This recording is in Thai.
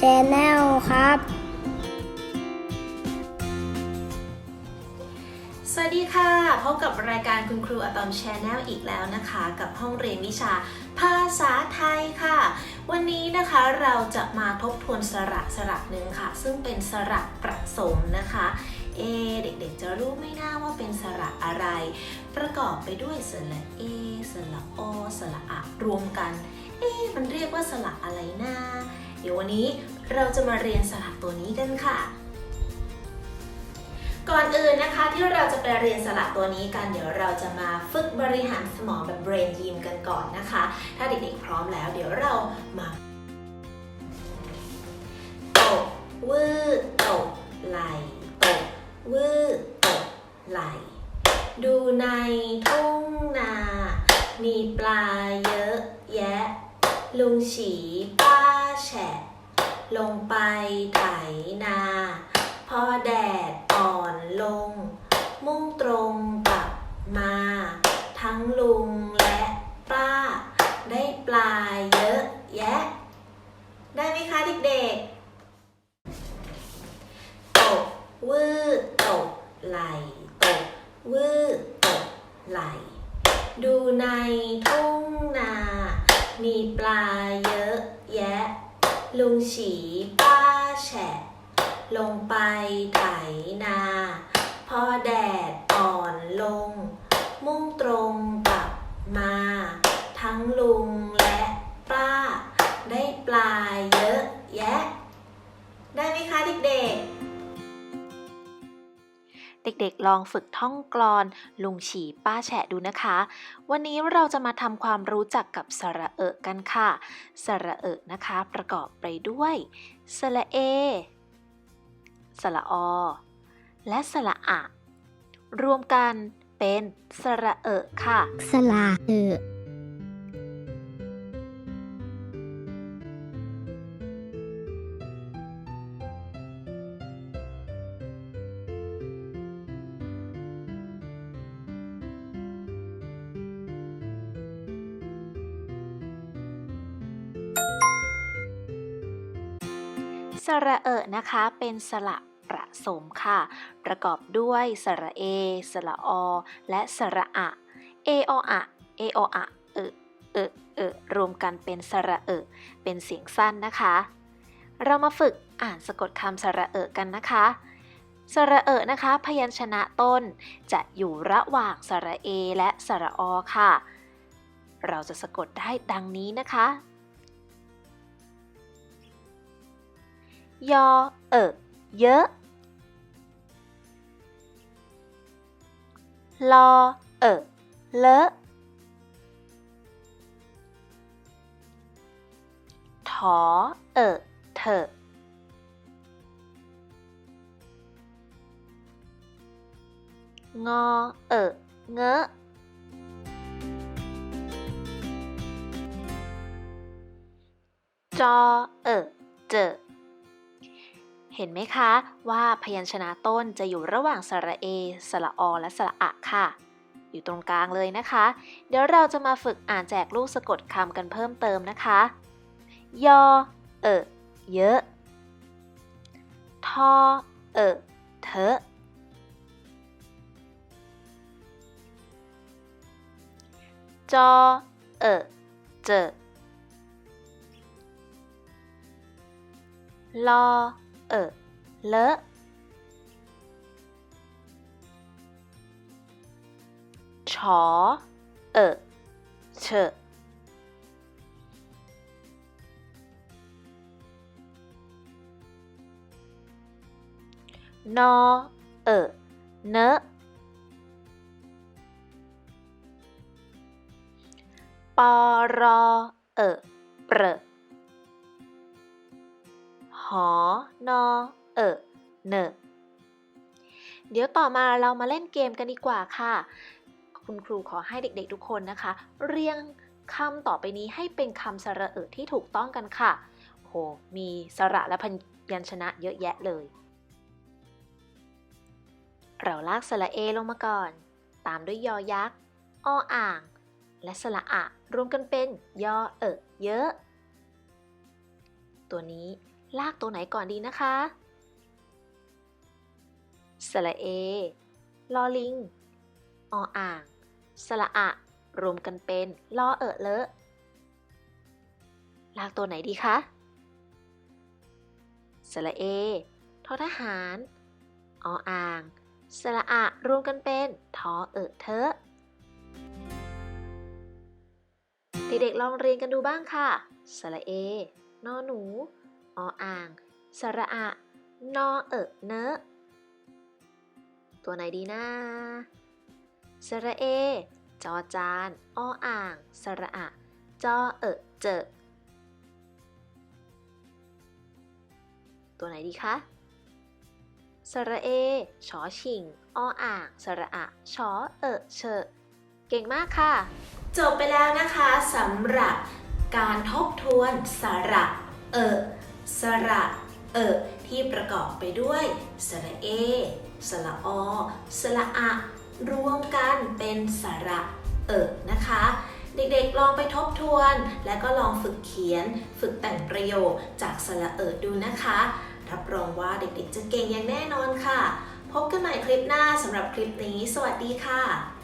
แนลครับ สวัสดีค่ะ พบกับรายการคุณครูอะตอมชแนลอีกแล้วนะคะ กับห้องเรียนวิชาภาษาไทยค่ะ วันนี้นะคะเราจะมาทบทวนสระสระหนึ่งค่ะ ซึ่งเป็นสระประสมนะคะเอเด็กๆ จะรู้ไม่น่าว่าเป็นสระอะไร ประกอบไปด้วยสระเอสระโอสระอะรวมกัน เอ๊มันเรียกว่าสระอะไรนะ เดี๋ยววันนี้เราจะมาเรียนสระตัวนี้กันค่ะ ก่อนอื่นนะคะที่เราจะไปเรียนสระตัวนี้กัน เดี๋ยวเราจะมาฝึกบริหารสมองแบบ brain gym กันก่อนนะคะ ถ้าเด็กๆพร้อมแล้ว เดี๋ยวเรามาตกวืดตกไหลตกวืดตกไหลดูในทุ่งนา มีปลาเยอะแยะ ลุงฉีป้า แฉะ ลงไปไถนา พอแดดอ่อนลง มุ่งตรงกลับมา ทั้งลุงและป้า ได้ปลาเยอะแยะ ได้ไหมคะเด็กๆ ตกวืดตกไหลตกวืดตกไหล ดูในทุ่งนา มีปลาเยอะแยะ ลุงฉีป้าแฉะ ลงไปไถนา พอแดดอ่อนลง มุ่งตรงกลับมา ทั้งลุงและป้า ได้ปลาเยอะแยะ ได้ไหมคะเด็กๆ เด็กๆ ลองฝึกท่องกลอน ลุงฉีป้าแฉะดูนะคะ วันนี้เราจะมาทำความรู้จักกับสระเอะกันค่ะ สระเอะนะคะ ประกอบไปด้วยสระเอ สระอ และสระอะ รวมกันเป็นสระเอะค่ะ สระเอะ สระเอะนะคะ เป็นสระประสมค่ะ ประกอบด้วยสระเอ สระอ และสระอะเอออะเอออะเออเออเออรวมกันเป็นสระเอะเป็นเสียงสั้นนะคะ เรามาฝึกอ่านสะกดคำสระเอะกันนะคะสระเอะนะคะ พยัญชนะต้นจะอยู่ระหว่างสระเอและสระอค่ะ เราจะสะกดได้ดังนี้นะคะ ยอเอะเยอะลอเอะเลอะถอ เห็นไหมคะว่าพยัญชนะต้นจะอยู่ระหว่างสระเอ สระอ และสระอะค่ะ อยู่ตรงกลางเลยนะคะ เดี๋ยวเราจะมาฝึกอ่านแจกลูกสะกดคำกันเพิ่มเติมนะคะ ยอ เอะเยอะ ทอ เอเถอะจอ เอ เจอลอ เอะเลอะฉอเอะเฉอะนอเอะเนอะปอรอเอะเปรอะ หอนอเอะเนอเดี๋ยวต่อมาเรามาเล่นเกมกันดีกว่าค่ะ คุณครูขอให้เด็กๆทุกคนนะคะ เรียงคำต่อไปนี้ให้เป็นคำสระเอะที่ถูกต้องกันค่ะโหมีสระและพยัญชนะเยอะแยะเลย เราลากสระเอลงมาก่อน ตามด้วยยอยักษ์ออ่าง และสระอะรวมกันเป็นยอเอะเยอะ ตัวนี้ ลากตัวไหนก่อนดีนะคะสระเอ ลอลิง ออ่าง สระอะ รวมกันเป็นลอเอะเลอะ ลากตัวไหนดีคะสระเอ ทอทหาร ออ่าง สระอะ รวมกันเป็นทอเอะเทอะเด็กๆลองเรียนกันดูบ้างค่ะ สระเอ นอหนู ออ่าง สระอะ นอเอะเนอะตัวไหนดีนะสระเอ จอจาน ออ่าง สระอะ จอเอะเจอตัวไหนดีคะ สระเอ ชอชิง ออ่าง สระอะ ชอเอะเชอเก่งมากค่ะ จบไปแล้วนะคะสำหรับการทบทวนสระ เอะ สระเอะที่ประกอบไปด้วย สระเอ สระอสระอะ รวมกันเป็นสระเอะนะคะ เด็กๆลองไปทบทวน และก็ลองฝึกเขียน ฝึกแต่งประโยคจากสระเอะดูนะคะ รับรองว่าเด็กๆจะเก่งอย่างแน่นอนค่ะ พบกันใหม่คลิปหน้าสำหรับคลิปนี้ สวัสดีค่ะ